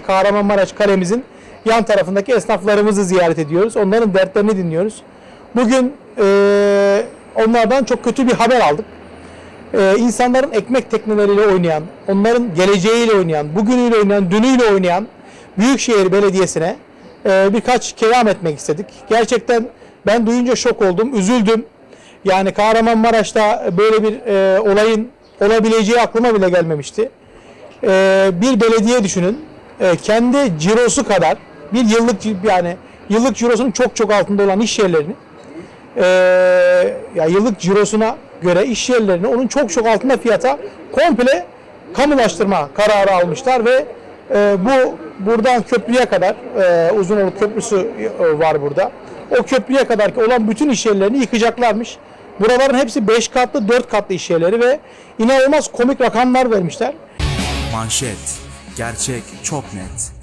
Kahramanmaraş kalemizin yan tarafındaki esnaflarımızı ziyaret ediyoruz. Onların dertlerini dinliyoruz. Bugün eee, onlardan çok kötü bir haber aldık. Eee insanların ekmek tekneleriyle oynayan, onların geleceğiyle oynayan, bugünüyle oynayan, dünüyle oynayan Büyükşehir Belediyesi'ne eee, birkaç kelam etmek istedik. Gerçekten ben duyunca şok oldum, üzüldüm. Yani Kahramanmaraş'ta böyle bir eee, olayın olabileceği aklıma bile gelmemişti. Eee, bir belediye düşünün, eee, kendi cirosu kadar bir yıllık yani yıllık cirosunun çok çok altında olan iş yerlerini eee, ya yıllık cirosuna göre iş yerlerini onun çok çok altında fiyata komple kamulaştırma kararı almışlar ve eee, bu buradan köprüye kadar eee Uzunoluk Köprüsü e, var burada. O köprüye kadar olan bütün iş yerlerini yıkacaklarmış. Buraların hepsi 5 katlı 4 katlı iş yerleri ve inanılmaz komik rakamlar vermişler. Manşet. Gerçek çok net.